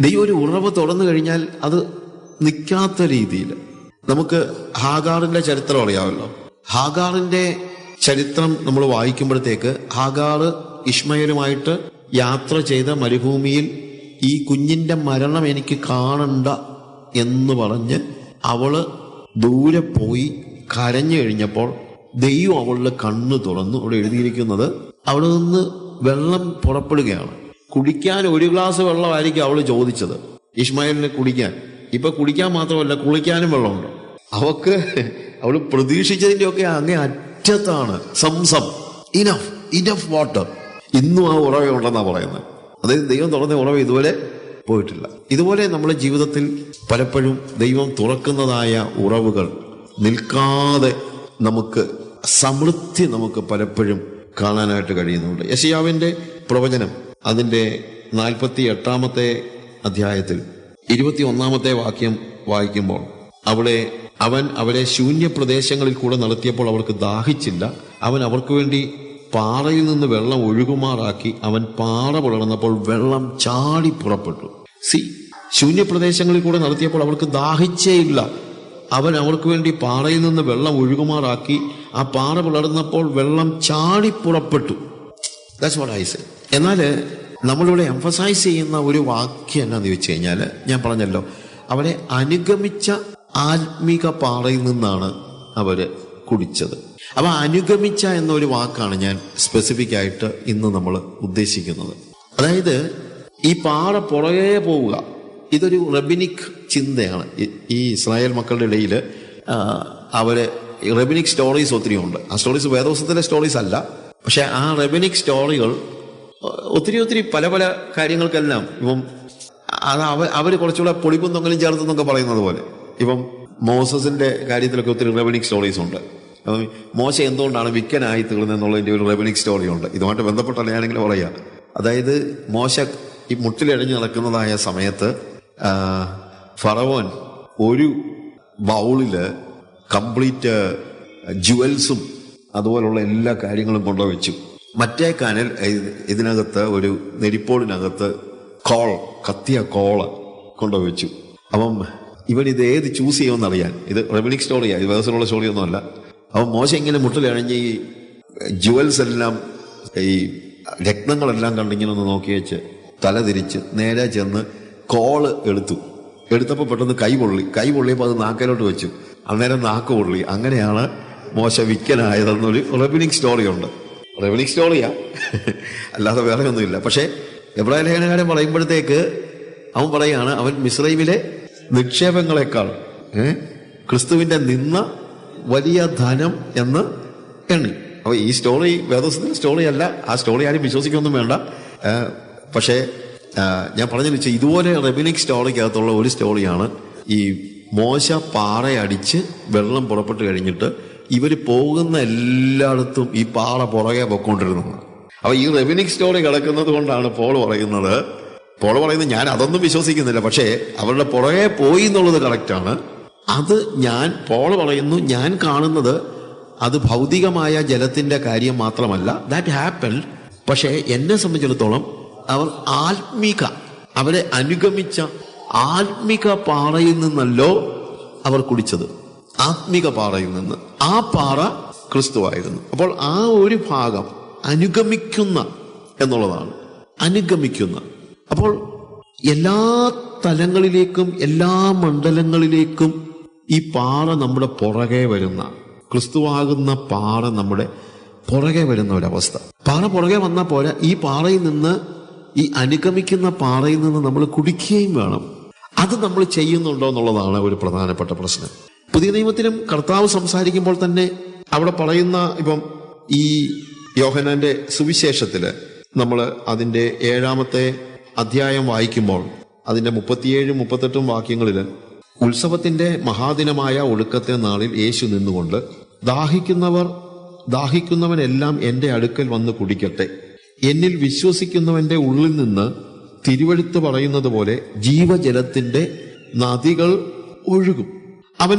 ദൈവം ഒരു ഉറവ് തുറന്നു കഴിഞ്ഞാൽ അത് നിൽക്കാത്ത രീതിയിൽ. നമുക്ക് ഹാഗാറിന്റെ ചരിത്രം അറിയാമല്ലോ. ഹാഗാറിന്റെ ചരിത്രം നമ്മൾ വായിക്കുമ്പോഴത്തേക്ക് ഹാഗാർ ഇഷ്മയലുമായിട്ട് യാത്ര ചെയ്ത മരുഭൂമിയിൽ ഈ കുഞ്ഞിന്റെ മരണം എനിക്ക് കാണണ്ട എന്ന് പറഞ്ഞ് അവൾ ദൂരെ പോയി കരഞ്ഞു കഴിഞ്ഞപ്പോൾ ദൈവം അവളുടെ കണ്ണ് തുറന്നു അവിടെ എഴുതിയിരിക്കുന്നത് അവിടെ നിന്ന് വെള്ളം പുറപ്പെടുകയാണ്. കുടിക്കാൻ ഒരു ഗ്ലാസ് വെള്ളമായിരിക്കും അവൾ ചോദിച്ചത്. ഇഷ്മായിലിന് കുടിക്കാൻ. ഇപ്പൊ കുടിക്കാൻ മാത്രമല്ല കുളിക്കാനും വെള്ളമുണ്ട്. അവക്ക് അവൾ പ്രതീക്ഷിച്ചതിന്റെ ഒക്കെ അങ്ങേ അറ്റത്താണ്. സംസം. ഇനഫ് ഇനഫ് വാട്ടർ ഇന്നും ആ ഉറവയുണ്ടെന്നാ പറയുന്നത്. അതായത് ദൈവം തുറന്ന ഉറവ ഇതുപോലെ പോയിട്ടില്ല. ഇതുപോലെ നമ്മുടെ ജീവിതത്തിൽ പലപ്പോഴും ദൈവം തുറക്കുന്നതായ ഉറവുകൾ നിൽക്കാതെ നമുക്ക് സമൃദ്ധി നമുക്ക് പലപ്പോഴും കാണാനായിട്ട് കഴിയുന്നുണ്ട്. യശയാവിന്റെ പ്രവചനം അതിന്റെ നാൽപ്പത്തി എട്ടാമത്തെ അധ്യായത്തിൽ ഇരുപത്തി ഒന്നാമത്തെ വാക്യം വായിക്കുമ്പോൾ അവിടെ അവൻ അവരെ ശൂന്യ പ്രദേശങ്ങളിൽ കൂടെ നടത്തിയപ്പോൾ അവർക്ക് ദാഹിച്ചില്ല. അവൻ അവർക്ക് വേണ്ടി പാറയിൽ നിന്ന് വെള്ളം ഒഴുകുമാറാക്കി അവൻ പാറ പുലർന്നപ്പോൾ വെള്ളം ചാടി പുറപ്പെട്ടു. സി ശൂന്യപ്രദേശങ്ങളിൽ കൂടെ നടത്തിയപ്പോൾ അവർക്ക് ദാഹിച്ചേയില്ല. അവൻ അവർക്ക് വേണ്ടി പാറയിൽ നിന്ന് വെള്ളം ഒഴുകുമാറാക്കി ആ പാറ പുലർന്നപ്പോൾ വെള്ളം ചാടി പുറപ്പെട്ടു. ദാറ്റ്സ് വാട്ട് ഐ സേ എന്നാൽ നമ്മളിവിടെ എംഫസൈസ് ചെയ്യുന്ന ഒരു വാക്യം എന്നാന്ന് വെച്ച് കഴിഞ്ഞാൽ ഞാൻ പറഞ്ഞല്ലോ അവരെ അനുഗമിച്ച ആത്മീക പാറയിൽ നിന്നാണ് അവർ കുടിച്ചത്. അവ അനുഗമിച്ച എന്നൊരു വാക്കാണ് ഞാൻ സ്പെസിഫിക് ആയിട്ട് ഇന്ന് നമ്മൾ ഉദ്ദേശിക്കുന്നത്. അതായത് ഈ പാറ പുറകെ പോവുക ഇതൊരു റബിനിക് ചിന്തയാണ്. ഈ- ഇസ്രായേൽ മക്കളുടെ ഇടയിൽ അവർ റബിനിക് സ്റ്റോറീസ് ഒത്തിരി ഉണ്ട്. ആ സ്റ്റോറീസ് വേദോസത്തിലെ സ്റ്റോറീസ് അല്ല പക്ഷെ ആ റബിനിക് സ്റ്റോറികൾ ഒത്തിരി ഒത്തിരി പല പല കാര്യങ്ങൾക്കെല്ലാം ഇപ്പം അത് അവ അവർ കുറച്ചുകൂടെ പൊളിപ്പും തൊങ്ങലും ചേർത്തെന്നൊക്കെ പറയുന്നത് പോലെ. ഇപ്പം മോസസിന്റെ കാര്യത്തിലൊക്കെ ഒത്തിരി റെവനിക് സ്റ്റോറീസ് ഉണ്ട്. അപ്പം മോശ എന്തുകൊണ്ടാണ് വിക്കനായി തീർന്നെന്നുള്ളതിന്റെ ഒരു റെവനിക് സ്റ്റോറി ഉണ്ട്. ഇതുമായിട്ട് ബന്ധപ്പെട്ടല്ല ഞാനെങ്കിൽ പറയാം. അതായത് മോശ ഈ മുട്ടിലിഴഞ്ഞു നടക്കുന്നതായ സമയത്ത് ഫറവോൻ ഒരു ബൗളിൽ കംപ്ലീറ്റ് ജുവൽസും അതുപോലുള്ള എല്ലാ കാര്യങ്ങളും കൊണ്ടുവച്ചു. മറ്റേ കാനൽ ഇത് ഇതിനകത്ത് ഒരു നെരിപ്പോളിനകത്ത് കോൾ കത്തിയ കോൾ കൊണ്ടുവച്ചു. അപ്പം ഇവൻ ഇത് ഏത് ചൂസ് ചെയ്യുമെന്ന് അറിയാൻ ഇത് റെബലിക് സ്റ്റോറിയാണ് ഇത് വേഴ്സണുള്ള സ്റ്റോറിയൊന്നുമല്ല. അപ്പം മോശം ഇങ്ങനെ മുട്ടിലണിഞ്ഞ് ഈ ജുവൽസ് എല്ലാം ഈ രത്നങ്ങളെല്ലാം കണ്ടിങ്ങനെ ഒന്ന് നോക്കി വെച്ച് തല തിരിച്ച് നേരെ ചെന്ന് കോൾ എടുത്തു. എടുത്തപ്പോൾ പെട്ടെന്ന് കൈ പൊള്ളി. കൈ പൊള്ളിയപ്പോൾ അത് നാക്കിലോട്ട് വെച്ചു. അന്നേരം നാക്ക് പൊള്ളി. അങ്ങനെയാണ് മോശ വിക്കനായതെന്നൊരു റെബലിക് സ്റ്റോറിയുണ്ട്. റെബനിക് സ്റ്റോറിയാ അല്ലാതെ വേറെ ഒന്നുമില്ല. പക്ഷേ എബ്രാഹിം ലേഖനകാരൻ പറയുമ്പോഴത്തേക്ക് അവൻ പറയാണ് അവൻ മിസ്രൈമിലെ നിക്ഷേപങ്ങളെക്കാൾ ക്രിസ്തുവിന്റെ നിന്ന വലിയ ധനം എന്ന് എണ്ണി. അപ്പൊ ഈ സ്റ്റോറി വേദോസത്തിന്റെ സ്റ്റോറി അല്ല. ആ സ്റ്റോറി ആരും വിശ്വസിക്കൊന്നും വേണ്ട. പക്ഷേ ഞാൻ പറഞ്ഞു വെച്ചാൽ ഇതുപോലെ റെബിനിക് സ്റ്റോറിക്കകത്തുള്ള ഒരു സ്റ്റോറിയാണ് ഈ മോശ പാറയടിച്ച് വെള്ളം പുറപ്പെട്ട് കഴിഞ്ഞിട്ട് ഇവർ പോകുന്ന എല്ലായിടത്തും ഈ പാറ പുറകെ പൊക്കോണ്ടിരുന്നത്. അപ്പൊ ഈ റെവന്യൂ സ്റ്റോറി കിടക്കുന്നത് കൊണ്ടാണ് പോൾ പറയുന്നത്. പോൾ പറയുന്നത് ഞാൻ അതൊന്നും വിശ്വസിക്കുന്നില്ല പക്ഷേ അവരുടെ പുറകെ പോയി എന്നുള്ളത് കറക്റ്റാണ് അത് ഞാൻ പോൾ പറയുന്നു ഞാൻ കാണുന്നത് അത് ഭൗതികമായ ജലത്തിന്റെ കാര്യം മാത്രമല്ല ദാറ്റ് ഹാപ്പൻ പക്ഷേ എന്നെ സംബന്ധിച്ചിടത്തോളം അവർ ആത്മിക അവരെ അനുഗമിച്ച ആത്മിക പാറയിൽ നിന്നല്ലോ അവർ കുടിച്ചത്. ആത്മിക പാറയിൽ നിന്ന് ആ പാറ ക്രിസ്തുവായിരുന്നു. അപ്പോൾ ആ ഒരു ഭാഗം അനുഗമിക്കുന്ന എന്നുള്ളതാണ്. അനുഗമിക്കുന്ന. അപ്പോൾ എല്ലാ തലങ്ങളിലേക്കും എല്ലാ മണ്ഡലങ്ങളിലേക്കും ഈ പാറ നമ്മുടെ പുറകെ വരുന്ന ക്രിസ്തുവാകുന്ന പാറ നമ്മുടെ പുറകെ വരുന്ന ഒരവസ്ഥ. പാറ പുറകെ വന്നാൽ പോരാ ഈ പാറയിൽ നിന്ന് ഈ അനുഗമിക്കുന്ന പാറയിൽ നിന്ന് നമ്മൾ കുടിക്കുകയും വേണം. അത് നമ്മൾ ചെയ്യുന്നുണ്ടോ എന്നുള്ളതാണ് ഒരു പ്രധാനപ്പെട്ട പ്രശ്നം. പുതിയ നിയമത്തിലും കർത്താവ് സംസാരിക്കുമ്പോൾ തന്നെ അവിടെ പറയുന്ന ഇപ്പം ഈ യോഹനാന്റെ സുവിശേഷത്തിൽ നമ്മൾ അതിന്റെ ഏഴാമത്തെ അധ്യായം വായിക്കുമ്പോൾ അതിന്റെ മുപ്പത്തിയേഴും മുപ്പത്തെട്ടും വാക്യങ്ങളിൽ ഉത്സവത്തിന്റെ മഹാദിനമായ ഒടുക്കത്തെ നാളിൽ യേശു നിന്നുകൊണ്ട് ദാഹിക്കുന്നവർ ദാഹിക്കുന്നവനെല്ലാം എന്റെ അടുക്കൽ വന്ന് കുടിക്കട്ടെ. എന്നിൽ വിശ്വസിക്കുന്നവന്റെ ഉള്ളിൽ നിന്ന് തിരുവഴുത്ത് പറയുന്നത് പോലെ ജീവജലത്തിന്റെ നദികൾ ഒഴുകും. അവൻ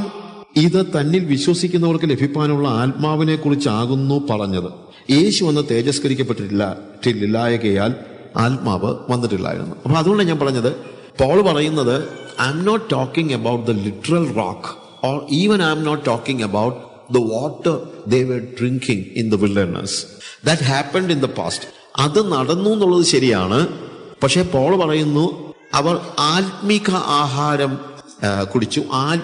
ഇത് തന്നിൽ വിശ്വസിക്കുന്നവർക്ക് ലഭിക്കാനുള്ള ആത്മാവിനെ കുറിച്ചാകുന്നു പറഞ്ഞത്. യേശു അന്ന് തേജസ്കരിക്കപ്പെട്ടിട്ടില്ല ആത്മാവ് വന്നിട്ടില്ലായിരുന്നു. അപ്പൊ അതുകൊണ്ട് ഞാൻ പറഞ്ഞത് പോൾ പറയുന്നത് I'm not talking about the literal rock or even I'm not talking about the water they were drinking in the wilderness that happened in the past അത് നടന്നു എന്നുള്ളത് ശരിയാണ്. പക്ഷേ പോൾ പറയുന്നു അവർ ആത്മീക ആഹാരം കുടിച്ചു.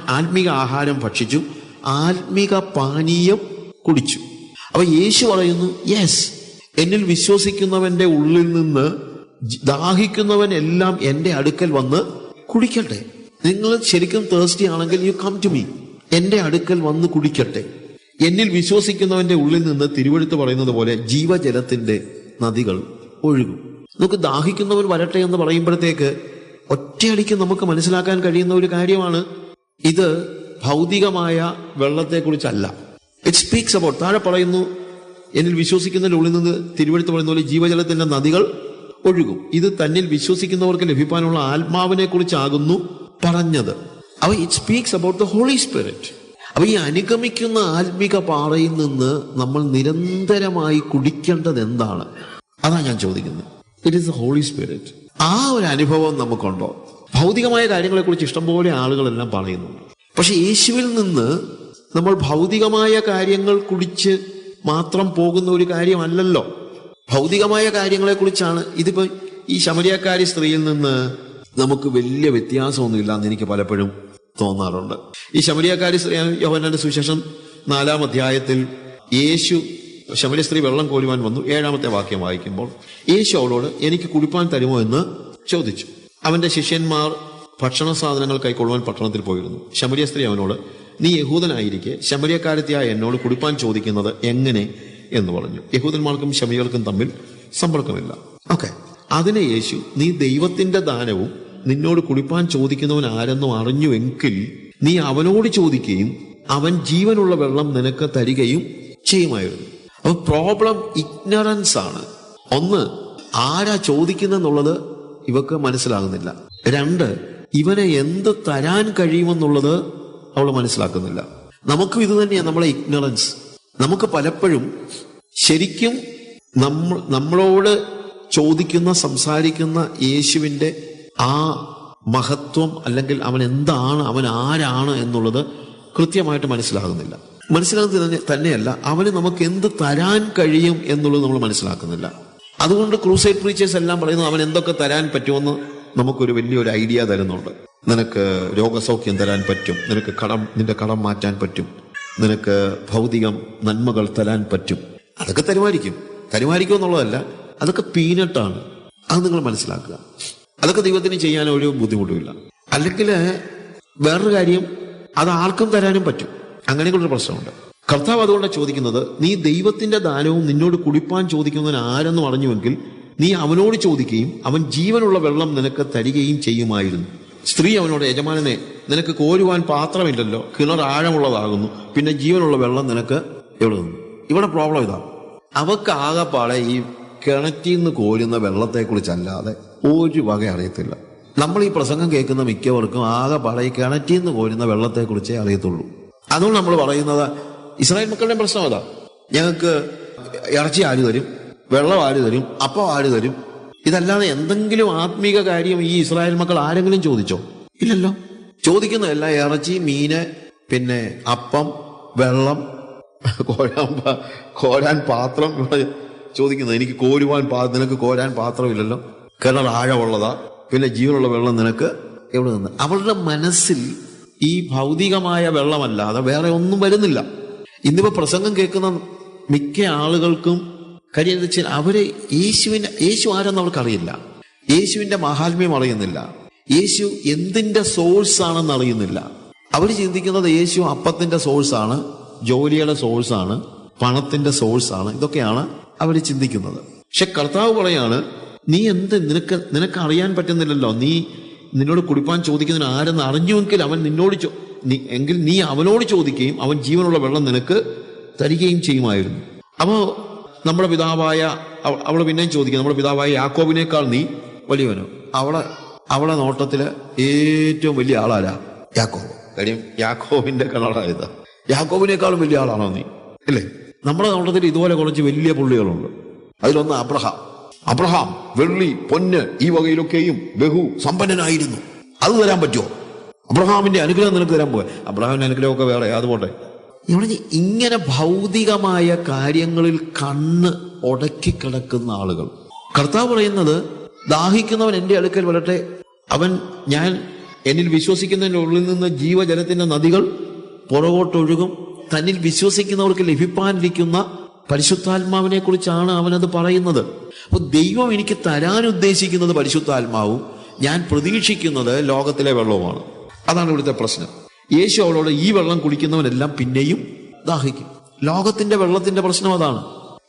ആത്മീക ആഹാരം ഭക്ഷിച്ചു. ആത്മീക പാനീയം കുടിച്ചു. അപ്പൊ യേശു പറയുന്നു യെസ് എന്നിൽ വിശ്വസിക്കുന്നവന്റെ ഉള്ളിൽ നിന്ന് ദാഹിക്കുന്നവൻ എല്ലാം എന്റെ അടുക്കൽ വന്ന് കുടിക്കട്ടെ. നിങ്ങൾ ശരിക്കും തേഴ്സ്റ്റി ആണെങ്കിൽ യു കം ടു മീ എന്റെ അടുക്കൽ വന്ന് കുടിക്കട്ടെ. എന്നിൽ വിശ്വസിക്കുന്നവന്റെ ഉള്ളിൽ നിന്ന് തിരുവഴുത്ത് പറയുന്നത് പോലെ ജീവജലത്തിന്റെ നദികൾ ഒഴുകും. നമുക്ക് ദാഹിക്കുന്നവൻ വരട്ടെ എന്ന് പറയുമ്പോഴത്തേക്ക് ഒറ്റയടിക്ക് നമുക്ക് മനസ്സിലാക്കാൻ കഴിയുന്ന ഒരു കാര്യമാണ് ഇത് ഭൗതികമായ വെള്ളത്തെക്കുറിച്ചല്ല. ഇറ്റ് സ്പീക്സ് അബൌട്ട് താഴെ പറയുന്നു എന്നിൽ വിശ്വസിക്കുന്നതിന്റെ ഉള്ളിൽ നിന്ന് തിരുവഴുത്ത് പറയുന്ന പോലെ ജീവജലത്തിന്റെ നദികൾ ഒഴുകും. ഇത് തന്നിൽ വിശ്വസിക്കുന്നവർക്ക് ലഭിക്കാനുള്ള ആത്മാവിനെ കുറിച്ചാകുന്നു പറഞ്ഞത്. അവ it speaks about the holy spirit അവ ഈ അനുഗമിക്കുന്ന ആത്മിക പാറയിൽ നിന്ന് നമ്മൾ നിരന്തരമായി കുടിക്കേണ്ടത് എന്താണ്? അതാ ഞാൻ ചോദിക്കുന്നത്. It is the holy spirit ആ ഒരു അനുഭവം നമുക്കുണ്ടോ? ഭൗതികമായ കാര്യങ്ങളെക്കുറിച്ച് ഇഷ്ടംപോലെ ആളുകളെല്ലാം പറയുന്നു. പക്ഷെ യേശുവിൽ നിന്ന് നമ്മൾ ഭൗതികമായ കാര്യങ്ങൾ കുടിച്ച് മാത്രം പോകുന്ന ഒരു കാര്യമല്ലല്ലോ. ഭൗതികമായ കാര്യങ്ങളെക്കുറിച്ചാണ് ഇതിപ്പോ ഈ ശമരിയക്കാരി സ്ത്രീയിൽ നിന്ന് നമുക്ക് വലിയ വ്യത്യാസമൊന്നുമില്ല എന്ന് എനിക്ക് പലപ്പോഴും തോന്നാറുണ്ട്. ഈ ശമരിയക്കാരി സ്ത്രീ യോഹന്നാന്റെ സുവിശേഷം നാലാം അധ്യായത്തിൽ യേശു ശമരിയ സ്ത്രീ വെള്ളം കോരുവാൻ വന്നു. ഏഴാമത്തെ വാക്യം വായിക്കുമ്പോൾ യേശു അവളോട് എനിക്ക് കുടിപ്പാൻ തരുമോ എന്ന് ചോദിച്ചു. അവന്റെ ശിഷ്യന്മാർ ഭക്ഷണ സാധനങ്ങൾ കൈക്കൊള്ളുവാൻ പട്ടണത്തിൽ പോയിരുന്നു. ശമരിയ സ്ത്രീ അവനോട് നീ യഹൂദനായിരിക്കെ ശമരിയക്കാരത്തിയായ എന്നോട് കുടിപ്പാൻ ചോദിക്കുന്നത് എങ്ങനെ? എന്ന് പറഞ്ഞു. യഹൂദന്മാർക്കും ശമരികൾക്കും തമ്മിൽ സമ്പർക്കമില്ല. ഓക്കെ. അതിനെ യേശു നീ ദൈവത്തിന്റെ ദാനവും നിന്നോട് കുടിപ്പാൻ ചോദിക്കുന്നവൻ ആരെന്നും അറിഞ്ഞുവെങ്കിൽ നീ അവനോട് ചോദിക്കുകയും അവൻ ജീവനുള്ള വെള്ളം നിനക്ക് തരികയും ചെയ്യുമായിരുന്നു. അപ്പൊ പ്രോബ്ലം ഇഗ്നറൻസ് ആണ്. ഒന്ന് ആരാ ചോദിക്കുന്നെന്നുള്ളത് ഇവക്ക് മനസ്സിലാകുന്നില്ല. രണ്ട് ഇവനെ എന്ത് തരാൻ കഴിയുമെന്നുള്ളത് അവൾ മനസ്സിലാക്കുന്നില്ല. നമുക്കും ഇത് തന്നെയാണ് നമ്മളെ ഇഗ്നറൻസ് നമുക്ക് പലപ്പോഴും ശരിക്കും നമ്മൾ നമ്മളോട് ചോദിക്കുന്ന സംസാരിക്കുന്ന യേശുവിന്റെ ആ മഹത്വം അല്ലെങ്കിൽ അവൻ എന്താണ് അവൻ ആരാണ് എന്നുള്ളത് കൃത്യമായിട്ട് മനസ്സിലാകുന്നില്ല. മനസ്സിലാകുന്നത് തന്നെയല്ല. അവന് നമുക്ക് എന്ത് തരാൻ കഴിയും എന്നുള്ളത് നമ്മൾ മനസ്സിലാക്കുന്നില്ല. അതുകൊണ്ട് ക്രൂസൈഡ് പ്രീച്ചേഴ്സ് എല്ലാം പറയുന്നത് അവൻ എന്തൊക്കെ തരാൻ പറ്റുമെന്ന് നമുക്കൊരു വലിയൊരു ഐഡിയ തരുന്നുണ്ട്. നിനക്ക് രോഗസൗഖ്യം തരാൻ പറ്റും. നിനക്ക് കടം നിന്റെ കടം മാറ്റാൻ പറ്റും. നിനക്ക് ഭൗതികം നന്മകൾ തരാൻ പറ്റും. അതൊക്കെ തരുമായിരിക്കും. തരുമായിരിക്കും എന്നുള്ളതല്ല അതൊക്കെ പീനട്ടാണ്. അത് നിങ്ങൾ മനസ്സിലാക്കുക. അതൊക്കെ ദൈവത്തിന് ചെയ്യാൻ ഒരു ബുദ്ധിമുട്ടുമില്ല. അല്ലെങ്കിൽ വേറൊരു കാര്യം അത് ആർക്കും തരാനും പറ്റും. അങ്ങനെയുള്ളൊരു പ്രശ്നമുണ്ട്. കർത്താവ് അതുകൊണ്ട് ചോദിക്കുന്നത് നീ ദൈവത്തിന്റെ ദാനവും നിന്നോട് കുടിപ്പാൻ ചോദിക്കുന്നവൻ ആരെന്ന് പറഞ്ഞുവെങ്കിൽ നീ അവനോട് ചോദിക്കുകയും അവൻ ജീവനുള്ള വെള്ളം നിനക്ക് തരികയും ചെയ്യുമായിരുന്നു. സ്ത്രീ അവനോട് യജമാനനെ നിനക്ക് കോരുവാൻ പാത്രമില്ലല്ലോ കിണർ ആഴമുള്ളതാകുന്നു പിന്നെ ജീവനുള്ള വെള്ളം നിനക്ക് എവിടെ ഇവിടെ പ്രോബ്ലം ഇതാ. അവക്ക് ആകെപ്പാടെ ഈ കിണറ്റിൽ നിന്ന് കോരുന്ന വെള്ളത്തെക്കുറിച്ചല്ലാതെ ഒരു വക അറിയത്തില്ല. നമ്മൾ ഈ പ്രസംഗം കേൾക്കുന്ന മിക്കവർക്കും ആകെപ്പാടെ ഈ കിണറ്റിൽ നിന്ന് കോരുന്ന വെള്ളത്തെക്കുറിച്ചേ അറിയത്തുള്ളൂ. അതുകൊണ്ട് നമ്മൾ പറയുന്നത് ഇസ്രായേൽ മക്കളുടെ പ്രശ്നം അതാ. ഞങ്ങൾക്ക് ഇറച്ചി ആര് തരും? വെള്ളം ആര് തരും? അപ്പം ആര് തരും? ഇതല്ലാതെ എന്തെങ്കിലും ആത്മീക കാര്യം ഈ ഇസ്രായേൽ മക്കൾ ആരെങ്കിലും ചോദിച്ചോ? ഇല്ലല്ലോ. ചോദിക്കുന്നതല്ല ഇറച്ചി മീന് പിന്നെ അപ്പം വെള്ളം കോരാൻ കോരാൻ പാത്രം ചോദിക്കുന്നത്. എനിക്ക് കോരുവാൻ പാ നിനക്ക് കോരാൻ പാത്രമില്ലല്ലോ കിണർ ആഴമുള്ളതാ. പിന്നെ ജീവനുള്ള വെള്ളം നിനക്ക് എവിടെ നിന്ന്? അവളുടെ മനസ്സിൽ ഈ ഭൗതികമായ വെള്ളമല്ലാതെ വേറെ ഒന്നും വരുന്നില്ല. ഇന്നിപ്പോ പ്രസംഗം കേൾക്കുന്ന മിക്ക ആളുകൾക്കും കാര്യം വെച്ചാൽ അവർ യേശുവിന്റെ യേശു ആരെന്ന് അവർക്ക് അറിയില്ല യേശുവിന്റെ മഹാത്മ്യം അറിയുന്നില്ല. യേശു എന്തിന്റെ സോഴ്സ് ആണെന്ന് അറിയുന്നില്ല. അവർ ചിന്തിക്കുന്നത് യേശു സോഴ്സ് ആണ് ജോലിയുടെ സോഴ്സ് ആണ് പണത്തിന്റെ സോഴ്സ് ആണ് ഇതൊക്കെയാണ് അവർ ചിന്തിക്കുന്നത്. പക്ഷെ കർത്താവ് പറയാണ് നീ എന്ത് നിനക്ക് നിനക്ക് അറിയാൻ പറ്റുന്നില്ലല്ലോ. നീ നിന്നോട് കുടിപ്പാൻ ചോദിക്കുന്നതിന് ആരെന്ന് അറിഞ്ഞുവെങ്കിൽ അവൻ നിന്നോട് എങ്കിൽ നീ അവനോട് ചോദിക്കുകയും അവൻ ജീവനുള്ള വെള്ളം നിനക്ക് തരികയും ചെയ്യുമായിരുന്നു. അപ്പോൾ നമ്മുടെ പിതാവായ അവൾ പിന്നെയും ചോദിക്കും നമ്മുടെ പിതാവായ യാക്കോബിനേക്കാൾ നീ വലിയവനോ? അവളെ അവളെ നോട്ടത്തിൽ ഏറ്റവും വലിയ ആളാരാ യാക്കോബ്. കാര്യം യാക്കോബിന്റെ കിണറായത് യാക്കോബിനേക്കാളും വലിയ ആളാണോ നീ? അല്ലേ നമ്മുടെ നോട്ടത്തിൽ ഇതുപോലെ കുറച്ച് വലിയ പുള്ളികളുണ്ട്. അതിലൊന്ന് അബ്രഹാം. അബ്രഹാം വെള്ളി പൊന്ന് ഈ വകയിലൊക്കെയും ബഹു സമ്പന്നനായിരുന്നു. അത് തരാൻ പറ്റുമോ? അബ്രഹാമിന്റെ അനുഗ്രഹം നിനക്ക് തരാൻ പോയ അബ്രഹാമിന്റെ അനുഗ്രഹമൊക്കെ വേറെ അതുപോലെ ഇവിടെ ഇങ്ങനെ ഭൗതികമായ കാര്യങ്ങളിൽ കണ്ണ് ഉടക്കി കിടക്കുന്ന ആളുകൾ. കർത്താവ് പറയുന്നത് ദാഹിക്കുന്നവൻ എന്റെ അടുക്കൽ വരട്ടെ. അവൻ ഞാൻ എന്നിൽ വിശ്വസിക്കുന്നതിന്റെ ഉള്ളിൽ നിന്ന് ജീവജലത്തിന്റെ നദികൾ പുറകോട്ടൊഴുകും. തന്നിൽ വിശ്വസിക്കുന്നവർക്ക് ലഭിപ്പാനിരിക്കുന്ന പരിശുദ്ധാത്മാവിനെ കുറിച്ചാണ് അവനത് പറയുന്നത്. അപ്പോൾ ദൈവം എനിക്ക് തരാൻ ഉദ്ദേശിക്കുന്നത് പരിശുദ്ധാത്മാവും ഞാൻ പ്രതീക്ഷിക്കുന്നത് ലോകത്തിലെ വെള്ളവുമാണ്. അതാണ് ഇവിടുത്തെ പ്രശ്നം. യേശു അവളോട് ഈ വെള്ളം കുടിക്കുന്നവനെല്ലാം പിന്നെയും ദാഹിക്കും. ലോകത്തിന്റെ വെള്ളത്തിന്റെ പ്രശ്നം അതാണ്.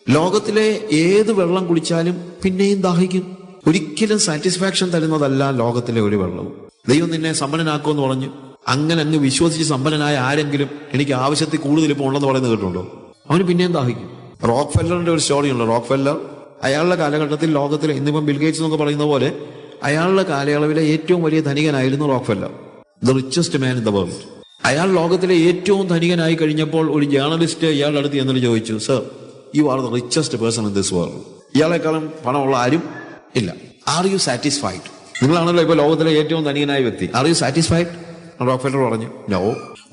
ലോകത്തിലെ ഏത് വെള്ളം കുടിച്ചാലും പിന്നെയും ദാഹിക്കും. ഒരിക്കലും സാറ്റിസ്ഫാക്ഷൻ തരുന്നതല്ല ലോകത്തിലെ ഒരു വെള്ളവും. ദൈവം നിന്നെ സമ്പന്നനാക്കുമെന്ന് പറഞ്ഞു. അങ്ങനെ അങ്ങ് വിശ്വസിച്ച് സമ്പന്നനായ ആരെങ്കിലും എനിക്ക് ആവശ്യത്തിൽ കൂടുതൽ ഇപ്പോൾ ഉണ്ടെന്ന് പറയുന്നത് കേട്ടുണ്ടോ അവന് പിന്നെയും ദാഹിക്കും. റോക്ക് ഫെല്ലറിന്റെ ഒരു സ്റ്റോറി ഉണ്ട്. റോക്ക് ഫെല്ലർ അയാളുടെ കാലഘട്ടത്തിൽ ലോകത്തിലെ ഇന്നിപ്പം ബിൽഗേറ്റ്സ് എന്നൊക്കെ പറയുന്ന പോലെ അയാളുടെ കാലയളവിലെ ഏറ്റവും വലിയ ധനികനായിരുന്നു Rockefeller the richest man in the world അയാൾ ലോകത്തിലെ ഏറ്റവും ധനികനായി കഴിഞ്ഞപ്പോൾ ഒരു ജേർണലിസ്റ്റ് ഇയാളുടെ അടുത്ത് എന്നിട്ട് ചോദിച്ചു sir you are the richest person in this world ഇയാളെക്കാളും പണമുള്ള ആരും ഇല്ല. ആർ യു സാറ്റിസ്ഫൈഡ് നിങ്ങളാണല്ലോ ഇപ്പൊ ലോകത്തിലെ ഏറ്റവും ധനികനായ വ്യക്തി. Are you satisfied Rockefeller പറഞ്ഞു no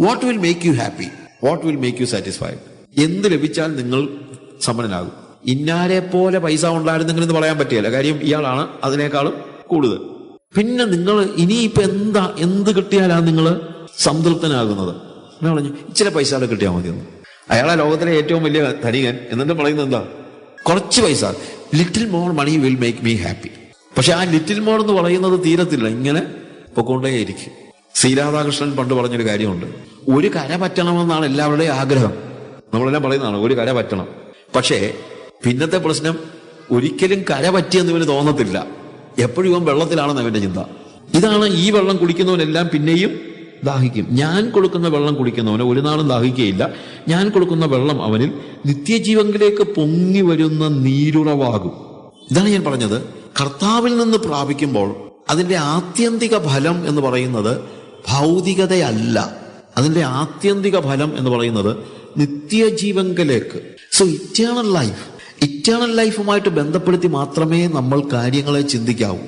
what will make you happy what will make you satisfied എന്ത് ലഭിച്ചാൽ നിങ്ങൾ സമ്പന്നനാകും. ഇന്നാരെ പോലെ പൈസ ഉണ്ടായിരുന്നെങ്കിൽ എന്ന് പറയാൻ പറ്റിയല്ല കാര്യം ഇയാളാണ് അതിനേക്കാളും കൂടുതൽ. പിന്നെ നിങ്ങൾ ഇനിയിപ്പോ എന്താ എന്ത് കിട്ടിയാലാണ് നിങ്ങൾ സംതൃപ്തനാകുന്നത്? ഞാൻ പറഞ്ഞു ഇച്ചിരി പൈസ അവിടെ കിട്ടിയാൽ മതിയെന്ന് അയാളെ ലോകത്തിലെ ഏറ്റവും വലിയ ധനികൻ. എന്നിട്ട് പറയുന്നത് എന്താ? കുറച്ച് പൈസ. Little more money will make me happy പക്ഷെ ആ ലിറ്റിൽ മോൾ എന്ന് പറയുന്നത് തീരത്തില്ല. ഇങ്ങനെ പൊക്കോണ്ടേയിരിക്കും. സി രാധാകൃഷ്ണൻ പണ്ട് പറഞ്ഞൊരു കാര്യമുണ്ട്. ഒരു കര പറ്റണമെന്നാണ് എല്ലാവരുടെയും ആഗ്രഹം. നമ്മളെല്ലാം പറയുന്നതാണ് ഒരു കര പറ്റണം. പക്ഷേ പിന്നത്തെ പ്രശ്നം ഒരിക്കലും കര പറ്റിയെന്ന് ഇവന് തോന്നത്തില്ല. എപ്പോഴും ഇവൻ വെള്ളത്തിലാണെന്ന് അവന്റെ ചിന്ത. ഇതാണ് ഈ വെള്ളം കുടിക്കുന്നവനെല്ലാം പിന്നെയും ദാഹിക്കും. ഞാൻ കൊടുക്കുന്ന വെള്ളം കുടിക്കുന്നവന് ഒരു നാളും ദാഹിക്കുകയില്ല. ഞാൻ കൊടുക്കുന്ന വെള്ളം അവനിൽ നിത്യജീവങ്കിലേക്ക് പൊങ്ങി വരുന്ന നീരുറവാകും. ഇതാണ് ഞാൻ പറഞ്ഞത്. കർത്താവിൽ നിന്ന് പ്രാപിക്കുമ്പോൾ അതിന്റെ ആത്യന്തിക ഫലം എന്ന് പറയുന്നത് ഭൗതികതയല്ല. അതിന്റെ ആത്യന്തിക ഫലം എന്ന് പറയുന്നത് നിത്യജീവങ്കലേക്ക് സോ ഇറ്റേണൽ ലൈഫ് ഇറ്റേണൽ ലൈഫുമായിട്ട് ബന്ധപ്പെടുത്തി മാത്രമേ നമ്മൾ കാര്യങ്ങളെ ചിന്തിക്കാവൂ.